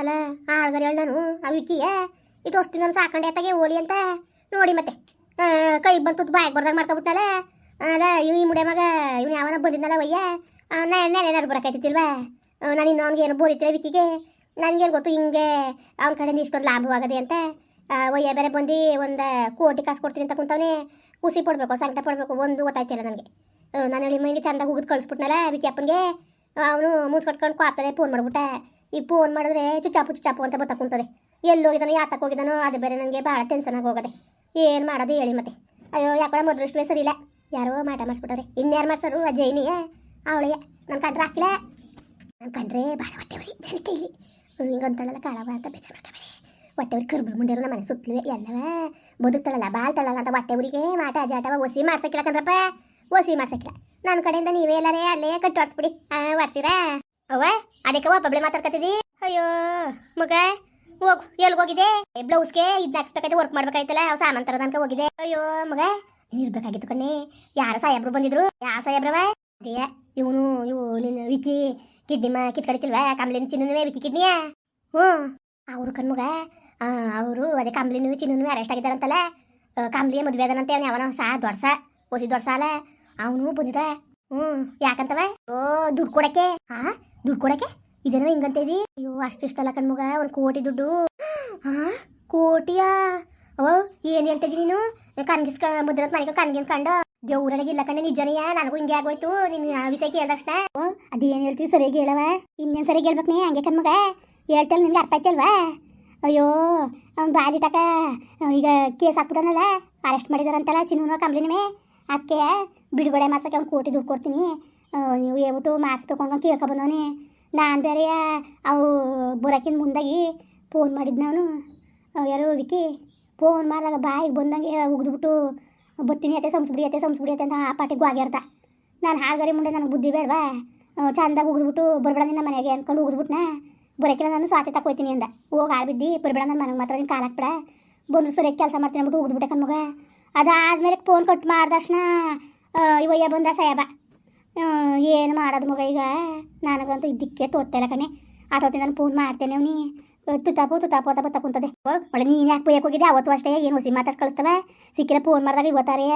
ಅಲ್ಲ ಆಳ್ಗರ ಹೇಳ ನಾನು ಆ ವಿಕಿಯ ಇಟ್ಟು ವರ್ಷ ನಾನು ಸಾಕೊಂಡೆ ಅತ್ತಾಗೆ ಓಲಿ ಅಂತ. ನೋಡಿ ಮತ್ತೆ ಕೈ ಬಂತು ಬಾಯಿಗೆ ಬರ್ದಾಗ ಮಾಡ್ಕೊಬಿಟ್ಟಲ್ಲ ಅಲ್ಲ, ಇವ್ ಈ ಮುಡಿಯ ಮಗ, ಇವ್ನು ಯಾವನ ಬಂದಿದ್ನಲ್ಲ ವಯ್ಯ. ನೆನೆನಾರು ಬರಕೈತಿಲ್ವಾ ನಾನು ಇನ್ನು ಅವ್ನಿಗೆ ಏನೋ ಬೋಲಿತ್ತಿಲ್ಲ ವಿಕಿಗೆ. ನನಗೇನು ಗೊತ್ತು, ಹಿಂಗೆ ಅವ್ನ ಕಡೆಯಿಂದ ಇಷ್ಟೊಂದು ಲಾಭವಾಗದೆ ಅಂತ. ಒಯ್ಯ ಬೇರೆ ಬಂದು ಒಂದು ಕೋಟಿ ಕಾಸು ಕೊಡ್ತೀನಿ ಅಂತ ಕುಂತವನೇ. ಖುಷಿ ಪಡಬೇಕು, ಸಂಕಟ ಪಡಬೇಕು, ಒಂದು ಗೊತ್ತಾಯ್ತಿಲ್ಲ ನನಗೆ. ನಾನು ಹೇಳಿ ಮೈಂಡಿ ಚಂದಾಗ ಹೋಗಿದ್ ಕಳಿಸ್ಬಿಟ್ನಲ್ಲ ವಿಕಿ ಅಪ್ಪನಿಗೆ ಅವನು ಕಟ್ಕೊಂಡು ಕಾಪ್ತಾನೆ ಫೋನ್ ಮಾಡ್ಬಿಟ್ಟ. ಈ ಫೋನ್ ಮಾಡಿದ್ರೆ ಚುಚ್ಚಾಪು ಚುಚ್ಚಾಪು ಅಂತ ಬತ್ತ ಕುಂತದೆ. ಎಲ್ಲಿ ಹೋಗಿದ್ದಾನೋ ಯಾತಕ್ಕೆ ಹೋಗಿದ್ದಾನೋ, ಅದು ಬೇರೆ ನನಗೆ ಭಾಳ ಟೆನ್ಷನ್ ಆಗಿ ಹೋಗದೆ. ಏನು ಮಾಡೋದು ಹೇಳಿ ಮತ್ತೆ. ಅಯ್ಯೋ, ಯಾಕೋ ಮೊದಲಷ್ಟು ಸರಿ ಇಲ್ಲ ಯಾರೋ ಮಾಟ ಮಾಡಿಸ್ಬಿಟ್ಟವ್ರೆ. ಇನ್ಯಾರು ಮಾಡ್ಸೋರು? ಅಜ್ಜಯ್ಯನಿಯ ಅವಳಿಯ ನನ್ನ ಕಂಡ್ರೆ ಹಾಕಿಲ್ಲ. ನನ್ನ ಕಂಡ್ರೆ ಭಾಳ ಹೊಟ್ಟೆವ್ರಿ, ಜನಕ್ಕೆ ಇಲ್ಲಿ. ಹಿಂಗಂತಳಲ್ಲ ಕಾಳವ ಅಂತ ಬೇಜಾರು ಮಾಡ್ಕೊಬೇಡಿ. ಹೊಟ್ಟೆವ್ರಿ ಕರ್ಬುಳು ಮುಂಡೆರು ನಮ್ಮ ಮನೆ ಸುತ್ತಲೇ ಎಲ್ಲವ ಬದುಕ್ತಾಳಲ್ಲ ತಳಲ್ಲ ಅಂತ ಹೊಟ್ಟೆವ್ರಿಗೆ ಮಾಟ ಅಜಾಟವ ಒಸಿ ಮಾಡ್ಸಕ್ಕಿಲ್ಲ ಕಂದ್ರಪ್ಪ ಒಸಿ ಮಾಡ್ಸಕ್ಕಿಲ್ಲ. ನನ್ನ ಕಡೆಯಿಂದ ನೀವೇ ಎಲ್ಲರೇ ಅಲ್ಲೇ ಕಟ್ಟು ಹೊಡ್ಸ್ಬಿಡಿ ಹೊಡ್ತೀರಾ ಅವ್ವ ಅದಕ್ಕೆ ಬಬ್ಳೆ ಮಾತಾಡ್ಕತ್ತಿದಿ? ಅಯ್ಯೋ ಮಗ ಹೋಗು ಎಲ್ಲಿ ಹೋಗಿದೆ ಬ್ಲೌಸ್ಗೆ ಇದ್ ಹಾಕ್ಸ್ಬೇಕಾಯ್ತು ವರ್ಕ್ ಮಾಡ್ಬೇಕಾಯ್ತಲ್ಲ ಅವ್ ಸಾಮಾನ್ ತರದನ್ಕ ಹೋಗಿದೆ ಅಯ್ಯೋ ಮಗ ಇರ್ಬೇಕಾಗಿತ್ತು ಕಣ್ಣಿ. ಯಾರ ಸಾಹೇಬ್ರು ಬಂದಿದ್ರು? ಯಾವ ಸಾಹೇಬ್ರವ? ಅದೇ ಇವನು ಇವು ನಿನ್ನ ವಿಕಿ ಕಿಡ್ನಿ ಮಾ ಕಿತ್ಕಡಿತಿಲ್ವಾ ಕಮ್ಲಿನ ಚಿನ್ನನುವೆ ವಿಕಿ ಕಿಡ್ನಿಯ? ಹ್ಞೂ. ಅವರು ಕಣ್ಮಗ ಅವರು ಅದೇ ಕಮ್ಲಿನೂ ಚಿನ್ನನು ಅರೆಸ್ಟ್ ಆಗಿದ್ದಾರಂತಲ್ಲ ಆ, ಕಮ್ಲಿ ಮದುವೆ ಅದನಂತೆ ಅವನು ಯಾವನ ಸಾ ದೊಡ್ಸ ಓಸಿ ದೊಡ್ಸ ಅಲ್ಲ ಅವನು ಬಂದಿದ ಹ್ಞೂ ಯಾಕಂತವ? ಓ ದುಡ್ಡು ಕೊಡಕ್ಕೆ ಹಾ ದುಡ್ಡು ಕೊಡಕ್ಕೆ? ಇದೇನೋ ಹಿಂಗಂತ ಇದಿ? ಅಯ್ಯೋ ಅಷ್ಟಿಷ್ಟಲ್ಲ ಕಣ್ಮಗ ಒಂದು ಕೋಟಿ ದುಡ್ಡು. ಹಾ ಕೋಟಿಯಾ? ಓ ಏನು ಹೇಳ್ತಿದ್ದಿ ನೀನು? ಕನ್ಗಿಸ್ಕ ಮುದ್ರತ್ ಮನೆಗೆ ಕನ್ಗಿಸ್ಕೊಂಡು ದೇವ್ರನಿಗೆ ಇಲ್ಲ ಕಣ್ಣೆ ನಿಜನೆಯ ನನಗೂ ಹಿಂಗೆ ಆಗೋಯ್ತು. ನಿನ್ನ ವಿಷಯ ಕೇಳಿದ ತಕ್ಷಣ ಓ, ಅದೇನ್ ಹೇಳ್ತೀವಿ ಸರಿಯಾಗಿ ಹೇಳವ ಇನ್ನೇನು ಸರಿಯಾಗಿ ಹೇಳ್ಬೇಕು ನೀ, ಹಂಗೆ ಕಣ್ಮಗ ಹೇಳ್ತಲ್ಲ ನಿನ್ಗೆ ಅರ್ಥ ಆಯ್ತಲ್ವಾ? ಅಯ್ಯೋ, ಅವ್ನು ಬಾಲಿಟಕ ಈಗ ಕೇಸ್ ಹಾಕ್ಬಿಡನಲ್ಲ ಅರೆಸ್ಟ್ ಮಾಡಿದಾರಂತಲ್ಲ ಚಿನ್ನೂ ಕಂಬ್ಲಿನವೇ ಅದಕ್ಕೆ ಬಿಡುಗಡೆ ಮಾಡ್ಸಕ್ಕೆ ಅವ್ನು ಕೋಟಿ ದುಡ್ಡು ಕೊಡ್ತೀನಿ. ನೀವು ಹೇಳ್ಬಿಟ್ಟು ಮಾಡಿಸ್ಬೇಕು ಅನ್ನೋ ಕೇಳ್ಕೊ ನಾನು ಬೇರೆ, ಅವು ಬರೋಕ್ಕಿಂತ ಮುಂದಾಗಿ ಫೋನ್ ಮಾಡಿದ್ನವನು. ನಾನು ಯಾರು ವಿಕಿ ಫೋನ್ ಮಾಡಿದಾಗ ಬಾಯಿಗೆ ಬಂದಂಗೆ ಉಗಿದ್ಬಿಟ್ಟು, ಬತ್ತೀನಿ ಅತ್ತೆ ಸಂಸ್ಬಿಡಿ ಅತ್ತೆ ಸಂಸ್ಬಿಡಿ ಅತ್ತೆ ಅಂತ ಆ ಪಾಟಿಗೆ ಹೋಗ್ಯಾರ್ತ ನಾನು ಹಾಳ್ಗರಿ ಮುಂದೆ ನನಗೆ ಬುದ್ಧಿ ಬೇಡವಾ? ಚಂದಾಗ ಉಗಿದ್ಬಿಟ್ಟು, ಬರ್ಬೇಡ ನಿನ್ನ ಮನೆಗೆ ಅಂದ್ಕೊಂಡು ಉಗಿದ್ಬಿಟ್ನ. ಬರೋಕಿಲ್ಲ ನಾನು ಸ್ವಾತಿ ತಕೋಯ್ತೀನಿ ಅಂದ. ಹೋಗಿ ಆಳ್ ಬರಬೇಡ ನನ್ನ ಮನೆಗೆ ಮಾತ್ರ ನೀನು ಕಾಲು ಹಾಕ್ಬೇಡ. ಬಂದು ಸರಿಯಾಗಿ ಕೆಲಸ ಮಾಡ್ತೀನಿ ಅಂದ್ಬಿಟ್ಟು ಉಗಿದ್ಬಿಟ್ಟೆ ಕಣ್ಮಗ. ಅದಾದಮೇಲೆ ಫೋನ್ ಕಟ್ ಮಾಡಿದ ತಕ್ಷಣ ಇವಯ್ಯ ಬಂದ ಸಾಯಬ. ಏನು ಮಾಡೋದು ಮಗ ಈಗ? ನನಗಂತೂ ಇದಕ್ಕೆ ತೋರ್ತಿಲ್ಲ ಕಣೆ. ಆಟೋತಿ ನಾನು ಫೋನ್ ಮಾಡ್ತೇನೆ ಅವ್ನಿ. ತುತ್ತಾಪು ತುತ್ತಾಪು ಅಂತ ಬತ್ತ ಕುಂತದೆ ಒಳ್ಳೆ ನೀನು ಯಾಕೆ ಪೋಯಕ್ಕೆ ಹೋಗಿದ್ದೆ ಅವತ್ತು ಅಷ್ಟೇ ಏನು ಹುಸಿ ಮಾತಾಡಿ ಕಳಿಸ್ತವ? ಸಿಕ್ಕಿಲ್ಲ ಫೋನ್ ಮಾಡಿದಾಗ ಇವತ್ತಾರೆ.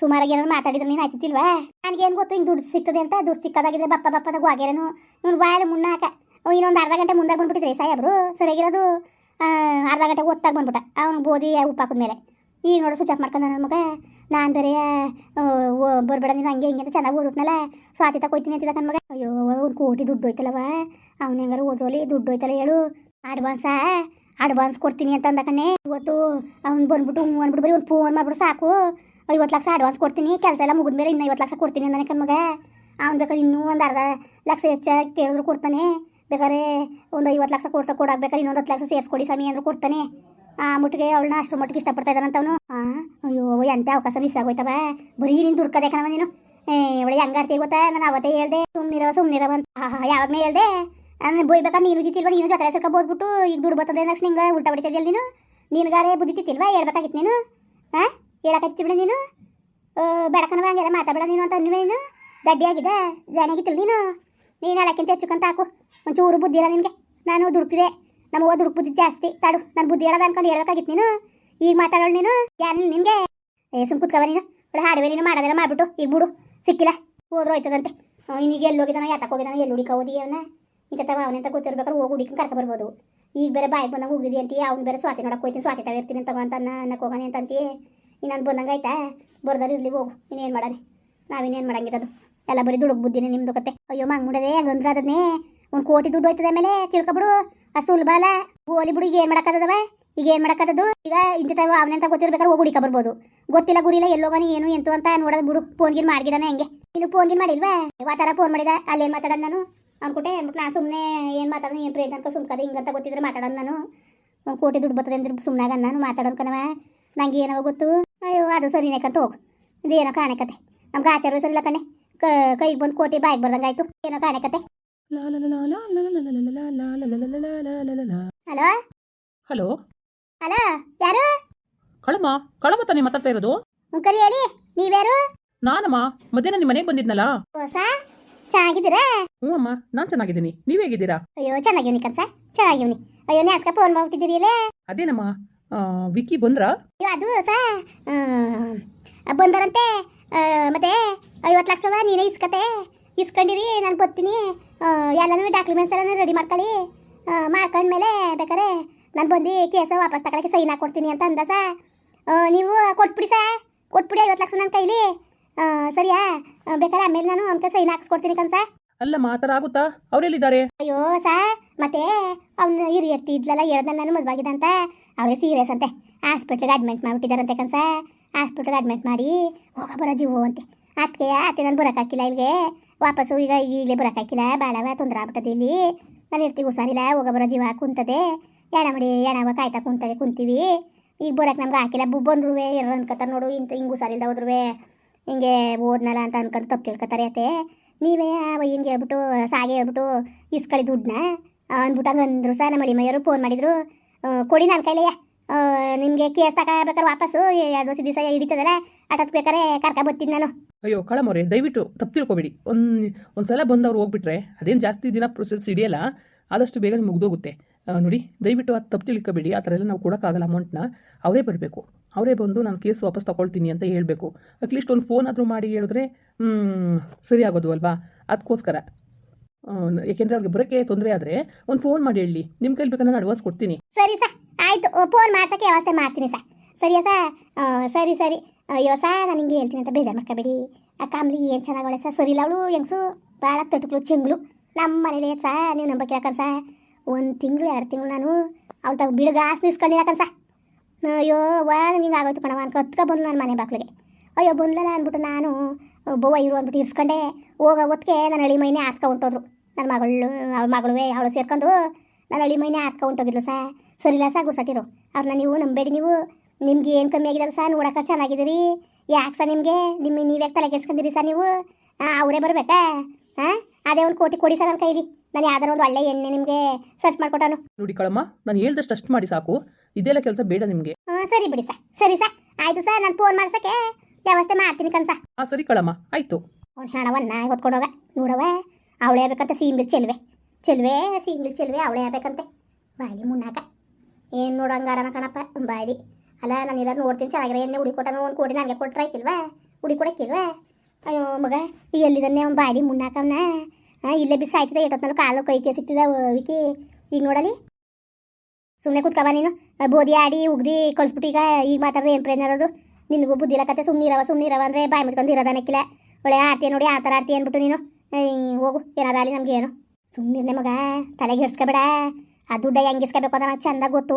ಸುಮಾರಾಗಿ ಏನಾದ್ರು ಮಾತಾಡಿದ್ರೆ ನೀನು ಆಯ್ತಿಲ್ವಾ ನನಗೇನು ಗೊತ್ತು ಹಿಂಗೆ ದುಡ್ಡು ಸಿಗ್ತದೆ ಅಂತ? ದುಡ್ಡು ಸಿಕ್ಕದಾಗಿದ್ರೆ ಬಪ್ಪ ಬಪ್ಪದಾಗ ಹೋಗ್ಯಾರೇನು ಇವ್ನು ಬಾಯಲ್ಲಿ ಮುನ್ನಾಕ. ಇನ್ನೊಂದು ಅರ್ಧ ಗಂಟೆ ಮುಂದಾಗ ಬಂದ್ಬಿಟ್ಟಿದ್ರೆ ಸಾಯಬ್ರು ಸರಿಯಾಗಿರೋದು? ಅರ್ಧ ಗಂಟೆ ಒತ್ತಾಗ ಬಂದ್ಬಿಟ್ಟ. ಅವ್ನು ಬೋದಿ ಉಪ್ಪು ಹಾಕಿದ್ಮೇಲೆ ಈಗ ನೋಡು ಸ್ವಿಚ್ ಆಫ್ ಮಾಡ್ಕೊಂಡ ನನ್ನ ಮಗ. ನಾನು ಬೇರೆ ಬರ್ಬೇಡ, ನೀನು ಹಂಗೆ ಹಿಂಗೆ ಅಂತ ಚೆನ್ನಾಗಿ ಓದ್ಬಿಟ್ನಲ್ಲ? ಸ್ವಾತಿ ಕೊಯ್ತೀನಿ ಅಂತಿದ್ದ ನನ್ನ ಮಗ ಅಯ್ಯೋ ಒಂದು ಕೋಟಿ ದುಡ್ಡು ಹೋಯ್ತಲ್ಲವ? ಅವ್ನು ಹೆಂಗಾರು ಓದ್ರೋಲಿ ದುಡ್ಡು ಹೋಯ್ತಲ್ಲ ಹೇಳು. ಅಡ್ವಾನ್ಸಾ ಅಡ್ವಾನ್ಸ್ ಕೊಡ್ತೀನಿ ಅಂತ ಅಂದ ಕಣೆ ಇವತ್ತು ಅವ್ನು ಬಂದ್ಬಿಟ್ಟು ಹ್ಞೂ ಅಂದ್ಬಿಟ್ಟು ಬರೀ ಒಂದು ಫೋನ್ ಮಾಡ್ಬಿಟ್ಟು ಸಾಕು. ಐವತ್ತು ಲಕ್ಷ ಅಡ್ವಾನ್ಸ್ ಕೊಡ್ತೀನಿ, ಕೆಲಸ ಎಲ್ಲ ಮುಗಿದ್ಮೇಲೆ ಇನ್ನೂ ಐವತ್ತು ಲಕ್ಷ ಕೊಡ್ತೀನಿ ಅಂದಾನೆ ಕಣ್ಮಗ. ಅವ್ನು ಬೇಕಾದ್ರೆ ಇನ್ನೂ ಒಂದು ಅರ್ಧ ಲಕ್ಷ ಹೆಚ್ಚಾಗಿ ಕೇಳಿದ್ರು ಕೊಡ್ತಾನೆ. ಬೇಕಾದ್ರೆ ಒಂದು ಐವತ್ತು ಲಕ್ಷ ಕೊಡ್ತಾ ಕೊಡಾಕ್ಬೇಕಾದ್ರೆ ಇನ್ನೊಂದು ಹತ್ತು ಲಕ್ಷ ಸೇರಿಸ್ಕೊಡಿ ಸಮಯ ಅಂದ್ರು ಕೊಡ್ತಾನೆ. ಆ, ಮುಟ್ಟಿಗೆ ಅವಳನ್ನ ಅಷ್ಟು ಮಟ್ಟಿಗೆ ಇಷ್ಟಪಡ್ತಾ ಇದ್ದಾನಂತ ಅವನು ಹಾಂ ಅಯ್ಯೋ ಎಂತ ಅವಕಾಶ ಮಿಸ್ ಆಗೋಯ್ತವ. ಬರೀ ನೀನು ದುಡ್ಕದೆ ಕಣವ ನೀನು. ಏ, ಒಳ್ಳೆ ಹೆಂಗಾಡ್ತೀವಿ ಗೊತ್ತಾ? ನಾನು ಅವತ್ತೇ ಹೇಳ್ದೆ ಸುಮ್ನಿರವ ಸುಮ್ನಿರವ ಅಂತ. ಯಾವಾಗನೇ ಹೇಳ್ದೆ. ನಾನು ಬೈಬೇಕಾದ್ರೆ ನೀನು ತಿತ್ತಿಲ್ವ, ನೀನು ಜೊತೆ ಸೇರ್ಕ ಬೋದ್ಬಿಟ್ಟು ಈಗ ದುಡ್ಡು ಬರ್ತದೆ ನಕ್ಷಣ ಹಿಂಗೆ ಉಲ್ಟಾ ಹೊಡಿತಿದ್ಯಲ್ಲ ನೀನು? ನಿನ್ಗಾರೆ ಗಾರೆ ತಿತ್ತಿಲ್ವಾ? ಹೇಳ್ಬೇಕಾಗಿತ್ತು ನೀನು? ಹಾಂ ಬಿಡ ನೀನು? ಬೇಡಕನವ ಹಂಗೆಲ್ಲ ಮಾತಾಡಬೇಡ ನೀನು ಅಂತ ಅನ್ವೇ ನೀನು? ಗಡ್ಡಿ ಆಗಿದೆ ಜಾಣಿಯಾಗಿತ್ತಿಲ್ಲ ನೀನು? ನೀನು ಎಲ್ಲಕ್ಕಿಂತ ಹೆಚ್ಚುಕಂತ ಹಾಕು. ಒಂಚೂರು ಬುದ್ಧಿ ಇಲ್ಲ ನಿನಗೆ. ನಾನು ದುಡುಕಿದೆ ನಮ್ಮ ಓದ್ ಹುಡುಕ್ ಬುದ್ಧಿ ಜಾಸ್ತಿ. ತಾಡು, ನಾನು ಬುದ್ಧಿ ಹೇಳೋದು ಅನ್ಕೊಂಡು ಹೇಳ್ಬೇಕಾಗಿತ್ತು ನೀನು. ಈಗ ಮಾತಾಡೋಳು ನೀನು. ಯಾರು ನಿನಗೆ? ಏ ಸುಮ್ ಕುತ್ಕವ ನೀನು. ಒಳ್ಳೆ ಹಾಡುವೆ ನೀನು ಮಾಡೋದೆಲ್ಲ ಮಾಡ್ಬಿಟ್ಟು, ಈಗ ಬಿಡು. ಸಿಕ್ಕಿಲ್ಲ. ಹೋದ್ರು ಹೋಯ್ತದಂತೆ. ಇನ್ನೀಗ ಎಲ್ಲಿ ಹೋಗಿದಾನ ಯಾತಕ್ಕೆ ಹೋಗಿದ್ದಾನೆ ಎಲ್ಲಿ ಹುಡುಕ ಓದಿ ಅವನ? ಇಂಥವ ಅವನಂತ ಗೊತ್ತಿರ್ಬೇಕಾದ್ರೆ ಹೋಗಿ ಹುಡುಕಿ ಕರ್ಕ ಬರ್ಬೋದು. ಈಗ ಬೇರೆ ಬಾಯಿಗೆ ಬಂದಂಗೆ ಹೋಗಿದ್ದಿ ಅಂತೀಯ? ಅವ್ನು ಬೇರೆ ಸ್ವಾತಿ ನೋಡಕ್ಕೆ ಹೋಯ್ತೀನಿ, ಸ್ವಾತಿ ತಾವ ಇರ್ತೀನಿ ಅಂತ ಅಂತ ಅನ್ನಕ್ಕೆ ಹೋಗೋಣ ಅಂತ ಅಂತೀಯ? ಇನ್ನೊಂದು ಬಂದಂಗೆ ಆಯ್ತಾ? ಬರ್ದಾರು ಇರ್ಲಿ, ಹೋಗು. ಇನ್ನೇನು ಮಾಡಾನೆ ನಾವಿನ್ನೇನು ಮಾಡಂಗಿರೋದು ಎಲ್ಲ ಬರೀ ದುಡುಕ್ ಬುದ್ಧಿನೇ ನಿಮ್ದು ಕತೆ. ಅಯ್ಯೋ, ಮಂಗ್ ಮುಡದೆ ಹಂಗಂದ್ರೆ ಅದನ್ನೇ ಒಂದು ಕೋಟಿ ದುಡ್ಡು ಹೋಯ್ತದೆ ಆಮೇಲೆ ತಿಳ್ಕೊಬಿಡು ಅದು ಸುಲಭ ಅಲ್ಲ ಗೋಲಿ ಬಿಡು ಏನು ಮಾಡಕ್ಕತ್ತದವ ಈಗ ಏನ್ ಮಾಡಕ್ಕತ್ತದು ಈಗ ಇಂಥವ ಅವನಂತ ಗೊತ್ತಿರ್ಬೇಕಾದ್ರೆ ಹೋಗಿ ಹುಡಿಕ ಬರ್ಬೋದು. ಗೊತ್ತಿಲ್ಲ, ಗುರಿಲ್ಲ ಎಲ್ಲೋಗನಿ ಏನು, ಎಂತು ಅಂತ ನೋಡೋದು ಬಿಡು. ಫೋನ್ ಗಿನ್ ಮಾಡ್ಗಿಡನೆ ಹೆಂಗೆ. ನೀನು ಫೋನ್ ಗಿನ್ ಮಾಡಿಲ್ವಾ? ಥರ ಫೋನ್ ಮಾಡಿದ? ಅಲ್ಲೇನ್ ಮಾತಾಡೋದು ನಾನು? ಅನ್ಕೊಟ್ಟೆ ಅಂದ್ಬಿಟ್ಟು ನಾ ಸುಮ್ಮನೆ ಏನು ಮಾತಾಡೋದು ಏನು ಪ್ರಯತ್ನ ಅನ್ಕೊ ಸುಮ್ಕದ ಹಿಂಗಂತ ಗೊತ್ತಿದ್ರೆ ಮಾತಾಡೋದು ನಾನು. ಒಂದು ಕೋಟಿ ದುಡ್ಡು ಬರ್ತದೆ ಅಂದ್ರೆ ಸುಮ್ಮನಾಗ ನಾನು ಮಾತಾಡೋದು ಕಣವ ನಂಗೆ ಏನವ ಗೊತ್ತು? ಅಯ್ಯೋ, ಅದು ಸರಿ ನೆಕಂತ ಹೋಗು. ಇದೇನೋ ಕಾಣಕತೆ ನಮ್ಗೆ ಆಚಾರ ಸರಿಲ್ಲ ಕಣೆ. ಕ- ಕೈಗೆ ಬಂದು ಕೋಟಿ ಬಾಯಿಗೆ ಬರ್ದಂಗಾಯ್ತು. ಏನೋ ಕಾಣಕತೆ ಹಲೋ ಹಲೋ ಹಲೋ ಯಾರು ಕಳಮ್ಮ ಕಳಮ್ಮ ತಾನೇ ಮಾತಾಡ್ತಾ ಇರೋದು ಮುಖರಿ ಹೇಳಿ ನೀವ್ಯಾರು ನಾನಮ್ಮ ಮಧ್ಯಾಹ್ನ ನಿಮ್ಮ ಮನೆಗೆ ಬಂದಿದ್ನಲ್ಲ ಹೊಸ ಚೆನ್ನಾಗಿದ್ದೀರಾ ಹ್ಞೂ ಅಮ್ಮ ನಾನು ಚೆನ್ನಾಗಿದ್ದೀನಿ ನೀವು ಹೇಗಿದ್ದೀರಾ ಅಯ್ಯೋ ಚೆನ್ನಾಗಿವ್ನಿ ಕನ್ಸ ಚೆನ್ನಾಗಿವ್ನಿ ಅಯ್ಯೋ ನ್ಯಾಸ್ಕ ಫೋನ್ ಮಾಡ್ಬಿಟ್ಟಿದ್ದೀರಿ ಇಲ್ಲೇ ಅದೇನಮ್ಮ ಆ, ವಿಕ್ಕಿ ಬಂದ್ರಾ ಅಯ್ಯೋ ಅದು ಸ ಬಂದರಂತೆ ಮತ್ತೆ ಐವತ್ತು ಲಕ್ಷವ ನೀನೇ ಇಸ್ಕತೆ ಇಸ್ಕೊಂಡಿರಿ ನಾನು ಬರ್ತೀನಿ. ಎಲ್ಲನೂ ಡಾಕ್ಯುಮೆಂಟ್ಸ್ ಎಲ್ಲ ರೆಡಿ ಮಾಡ್ಕೊಳ್ಳಿ. ಮಾಡ್ಕೊಂಡ್ಮೇಲೆ ಬೇಕಾರೆ ನಾನು ಬಂದು ಕೇಸ ವಾಪಸ್ ತಗೊಳಕ್ಕೆ ಸೈನ್ ಹಾಕ್ಕೊಡ್ತೀನಿ ಅಂತ ಅಂದ ಸಾ. ನೀವು ಕೊಟ್ಬಿಡಿ ಸಾ. ಕೊಟ್ಬಿಡಿ ಐವತ್ತು ಲಕ್ಷ ನನ್ನ ಕೈಲಿ. ಸರಿಯಾ? ಬೇಕಾರೆ ಬೇಕಾದ್ರೆ ಆಮೇಲೆ ನಾನು ಅಂತ ಸೈನ್ ಹಾಕ್ಸ್ಕೊಡ್ತೀನಿ ಕನ್ಸ ಅಲ್ಲ ಮಾತಾಡ ಆಗುತ್ತಾ? ಅವ್ರೆಲ್ಲಿದ್ದಾರೆ? ಅಯ್ಯೋ ಸಾ ಮತ್ತೆ ಅವ್ನು ಹಿರಿಯರ್ತಿ ಇದ್ಲಲ್ಲ ಹೇಳ್ದಲ್ಲ ನಾನು ಮದುವಾಗಿದ್ದ ಅಂತ. ಅವಳಿಗೆ ಸೀರಿಯಸ್ ಅಂತೆ. ಹಾಸ್ಪಿಟ್ಲಿಗೆ ಅಡ್ಮಿಟ್ ಮಾಡಿಬಿಟ್ಟಿದ್ದಾರಂತೆ ಕನ್ಸ ಹಾಸ್ಪಿಟ್ಲಿಗೆ ಅಡ್ಮಿಟ್ ಮಾಡಿ ಹೋಗ ಬರೋ ಜೀವ ಅಂತೆ. ಅದಕ್ಕೆ ಅತ್ತೆ ನಾನು ಬರೋಕ್ಕಾಗಿಲ್ಲ ಇಲ್ಲಿಗೆ ವಾಪಸ್ಸು ಈಗ ಈಗಲೇ ಬರೋಕ್ಕಾಗಿಲ್ಲ ಭಾಳ ತೊಂದರೆ ಆಗ್ಬಿಟ್ಟದೆ ಇಲ್ಲಿ. ನಾನು ಇರ್ತೀವಿ ಹುಷಾರಿಲ್ಲ ಹೋಗ ಬರೋ ಜೀವ ಕುಂತದೆ. ಎಣ ಮಾಡಿ ಎಣವ ಕಾಯ್ತಾ ಕುಂತದೆ ಕುಂತೀವಿ. ಈಗ ಬರೋಕೆ ನಮ್ಗೆ ಹಾಕಿಲ್ಲ, ಬು ಬಂದ್ರೂ ಇರೋ ಅನ್ಕೋತಾರೆ ನೋಡು, ಇಂತ ಹಿಂಗೆ ಹುಷಾರಿಲ್ದ ಹೋದ್ರುವೆ. ಹಿಂಗೆ ಓದ್ನಲ್ಲ ಅಂತ ಅನ್ಕೊಂಡು ತಪ್ಪು ತಿಳ್ಕೊತಾರೆ ಅತ್ತೆ ನೀವೇ ಹಿಂಗೆ ಹೇಳ್ಬಿಟ್ಟು, ಸಾಗೆ ಹೇಳ್ಬಿಟ್ಟು ಇಸ್ಕೊಳ್ಳಿ ದುಡ್ಡನ್ನ ಅಂದ್ಬಿಟ್ಟು ಹಂಗೆ ಅಂದರು ಸರ್ ನಮ್ಮ ಮೈಯವರು ಫೋನ್ ಮಾಡಿದ್ರು. ಕೊಡಿ ನನ್ನ ಕೈಲೆಯ ನಿಮಗೆ ಕೇಸ್ ತಗೋಬೇಕಾರೆ ವಾಪಸ್ಸು ಅದು ದಿವಸ ಹಿಡಿತದಲ್ಲ ಅಟತ್ ಬೇಕಾರೆ ಕರ್ಕ ಬರ್ತೀನಿ ನಾನು. ಅಯ್ಯೋ ಕಳಮವ್ರೆ ದಯವಿಟ್ಟು ತಪ್ಪು ತಿಳ್ಕೊಬೇಡಿ. ಒಂದು ಒಂದು ಸಲ ಬಂದವ್ರು ಹೋಗ್ಬಿಟ್ರೆ ಅದೇನು ಜಾಸ್ತಿ ದಿನ ಪ್ರೊಸೆಸ್ ಹಿಡಿಯಲ್ಲ, ಆದಷ್ಟು ಬೇಗ ಮುಗಿದೋಗುತ್ತೆ. ನೋಡಿ, ದಯವಿಟ್ಟು ಅದು ತಪ್ಪು ತಿಳ್ಕೊಬೇಡಿ. ಆ ಥರ ಎಲ್ಲ ನಾವು ಕೊಡೋಕ್ಕಾಗಲ್ಲ ಅಮೌಂಟ್ನ ಅವರೇ ಬರಬೇಕು. ಅವರೇ ಬಂದು ನಾನು ಕೇಸ್ ವಾಪಸ್ ತೊಗೊಳ್ತೀನಿ ಅಂತ ಹೇಳಬೇಕು. ಅಟ್ಲೀಸ್ಟ್ ಒಂದು ಫೋನ್ ಆದರೂ ಮಾಡಿ ಹೇಳಿದ್ರೆ ಸರಿ ಆಗೋದು ಅಲ್ವಾ? ಅದಕ್ಕೋಸ್ಕರ ಏಕೆಂದರೆ ಅವ್ರಿಗೆ ಬರೋಕ್ಕೆ ತೊಂದರೆ ಆದರೆ ಒಂದು ಫೋನ್ ಮಾಡಿ ಹೇಳಿ. ನಿಮ್ಮ ಕೈಲಿ ಬೇಕಂದ್ರೆ ನಾನು ಅಡ್ವಾನ್ಸ್ ಕೊಡ್ತೀನಿ. ಸರಿ ಸರ್, ಆಯಿತು. ಫೋನ್ ಮಾಡ್ಸೋಕ್ಕೆ ವ್ಯವಸ್ಥೆ ಮಾಡ್ತೀನಿ ಸರ್. ಸರಿಯಾ ಸಾ? ಸರಿ ಸರಿ. ಅಯ್ಯೋ ಸಾ, ನಾನು ಹಿಂಗೆ ಹೇಳ್ತೀನಿ ಅಂತ ಬೇಜಾರು ಮಾಡ್ಕೋಬೇಡಿ. ಆ ಕಾಮ್ಲಿ ಏನು ಚೆನ್ನಾಗಳೆ ಸರ್ ಸರಿ ಇಲ್ಲ ಅವಳು, ಹೆಂಗಸು? ಭಾಳ ತಟುಕ್ಳು, ಚೆಂಗ್ಳು. ನಮ್ಮ ಮನೇಲಿ ಸಾ? ನೀವು ನಂಬಕ್ಕೆ ಯಾಕನ್ ಸಾ? ಒಂದು ತಿಂಗಳು, ಎರಡು ತಿಂಗಳು ನಾನು ಅವ್ಳು ತಗ ಬಿಡುಗ ಆಸು ಇಸ್ಕೊಳ್ಳಿ ಯಾಕನ್ ಸಾ? ಅಯ್ಯೋ, ವಾ ಹಿಂಗೆ ಆಗೋಯ್ತು ಕಣವ ಅನ್ಕೊ ಹೊತ್ಕೊ ಬಂದು ನಾನು ಮನೆ ಬಾಕ್ಲಿಗೆ ಅಯ್ಯೋ ಬಂದಲ್ಲ ಅಂದ್ಬಿಟ್ಟು ನಾನು ಬವ್ವ ಇರು ಅಂದ್ಬಿಟ್ಟು ಇರ್ಸ್ಕೊಂಡೆ. ಹೋಗೋ ಹೊತ್ತಿಗೆ ನನ್ನ ಹಳಿ ಮೈನೆ ಆಸ್ಕ ಹೊಂಟೋದ್ರು. ನನ್ನ ಮಗಳು, ಅವಳ ಮಗಳುವೆ, ಅವಳು ಸೇರ್ಕೊಂಡು ನನ್ನ ಹಳಿ ಮೈನೆ ಆಸ್ಕ ಹೊಂಟೋಗಿದ್ಲು ಸಾ. ಸರಿಲ್ಲ ಸಾ, ಗುರ್ಸಟ್ಟಿರು. ಅವ್ರನ್ನ ನೀವು ನಂಬೇಡಿ ನೀವು. ನಿಮ್ಗೆ ಏನು ಕಮ್ಮಿ ಆಗಿದೆ ಸರ್ ನೋಡಕ್ಕೆ ಚೆನ್ನಾಗಿದ್ದೀರಿ. ಯಾಕೆ ಸರ್ ನಿಮಗೆ? ನಿಮ್ಮ ನೀವ್ಯಾಕೆ ತಲೆ ಕೆಡ್ಸ್ಕೊಂಡಿರಿ ಸರ್ ನೀವು? ಹಾಂ ಅವರೇ ಬರಬೇಕಾ? ಹಾಂ ಅದೇ ಒಂದು ಕೋಟಿ ಕೊಡಿ ಸರ್ ನನ್ನ ಕೈಲಿ. ನಾನು ಯಾವ್ದಾರ ಒಂದು ಒಳ್ಳೆ ಎಣ್ಣೆ ನಿಮಗೆ ಸರ್ಚ್ ಮಾಡ್ಕೊಟ್ಟಾನು. ನೋಡಿ ಕಳಮ್ಮ ನಾನು ಹೇಳ್ದಷ್ಟು ಅಷ್ಟು ಮಾಡಿ ಸಾಕು. ಇದೆಲ್ಲ ಕೆಲಸ ಬೇಡ ನಿಮಗೆ. ಹಾಂ ಸರಿ ಬಿಡಿ ಸರ್ ಸರಿ ಸರ್ ಆಯಿತು ಸರ್ ನಾನು ಫೋನ್ ಮಾಡ್ಸೋಕ್ಕೆ ವ್ಯವಸ್ಥೆ ಮಾಡ್ತೀನಿ ಕನ್ಸ ಹಾಂ ಸರಿ ಕಳಮ್ಮ ಆಯಿತು. ಅವ್ನು ಹಣವನ್ನ ಹೊತ್ಕೊಂಡೋಗ ನೋಡವ ಅವಳೇ ಆಗ್ಬೇಕಂತ ಸೀಮಿಲ್ ಚೆಲ್ವೆ. ಚೆಲ್ವೆ ಸೀಮಿಲ್ ಚೆಲ್ವೆ ಅವಳೇ ಆಗ್ಬೇಕಂತೆ. ಬಾಯಿ ಮುನ್ನಾಕ ಏನು ನೋಡಂಗಾರನ ಕಣಪ್ಪ ಬಾಯಿಲಿ. ಅಲ್ಲ, ನಾನು ಎಲ್ಲ ನೋಡ್ತೀನಿ, ಚೆನ್ನಾಗಿರೋ ಎಣ್ಣೆ ಹುಡಿ ಕೊಟ್ಟನು ಒಂದು ಕೋಟಿ ನನಗೆ ಕೊಟ್ರೆ ಆಯ್ಕಿಲ್ವಾ ಹುಡಿ ಕೊಡಕ್ಕಿಲ್ವಾ ಅಯ್ಯೋ, ಮಗ ಎಲ್ಲಿದ್ದಾನೆ ಅವ್ನು ಬಾಯಿ ಮುನ್ನಾಕವನ್ನ ಹಾಂ ಇಲ್ಲೇ ಬಿಸಿ ಆಯ್ತದೆ ಎಷ್ಟೊತ್ತನಲ್ಲೂ ಕಾಲು ಕೈ ಕೈ ವಿಕಿ. ಈಗ ನೋಡಲಿ. ಸುಮ್ಮನೆ ಕೂತ್ಕವ ನೀನು. ಬೋದಿ ಆಡಿ, ಉಗ್ದಿ, ಕಳಿಸ್ಬಿಟ್ಟು ಈಗ ಈಗ ಮಾತಾಡ್ರಿ ಏನು ಪ್ರಯೋಜನ ಇರೋದು ನಿನಗೂ ಬುದ್ಧಿ ಕತೆ ಸುಮ್ಮನೆ ಇರವ ಸುಮ್ಮನೆ ಇರವ ಅಂದರೆ ಬಾಯಿ ಮುಚ್ಕೊಂಡು ಇರೋದನ್ನಕ್ಕಿಲ್ಲ ಒಳ್ಳೆ ಆಡ್ತೀಯ ನೋಡಿ, ಆ ಥರ ಆಡ್ತೀಯ ಅಂದ್ಬಿಟ್ಟು ನೀನು. ಹೋಗು ಏನಾರ ಅಲ್ಲಿ ನಮ್ಗೆ ಏನು ಸುಮ್ಮನೆ ಮಗ, ತಲೆಗೆ ಹಿಡ್ಸ್ಕೊಬೇಡ. ಆ ದುಡ್ಡ ಹೆಂಗಿಸ್ಕೋಬೇಕು ಅಂತ ನನಗೆ ಚಂದ ಗೊತ್ತು.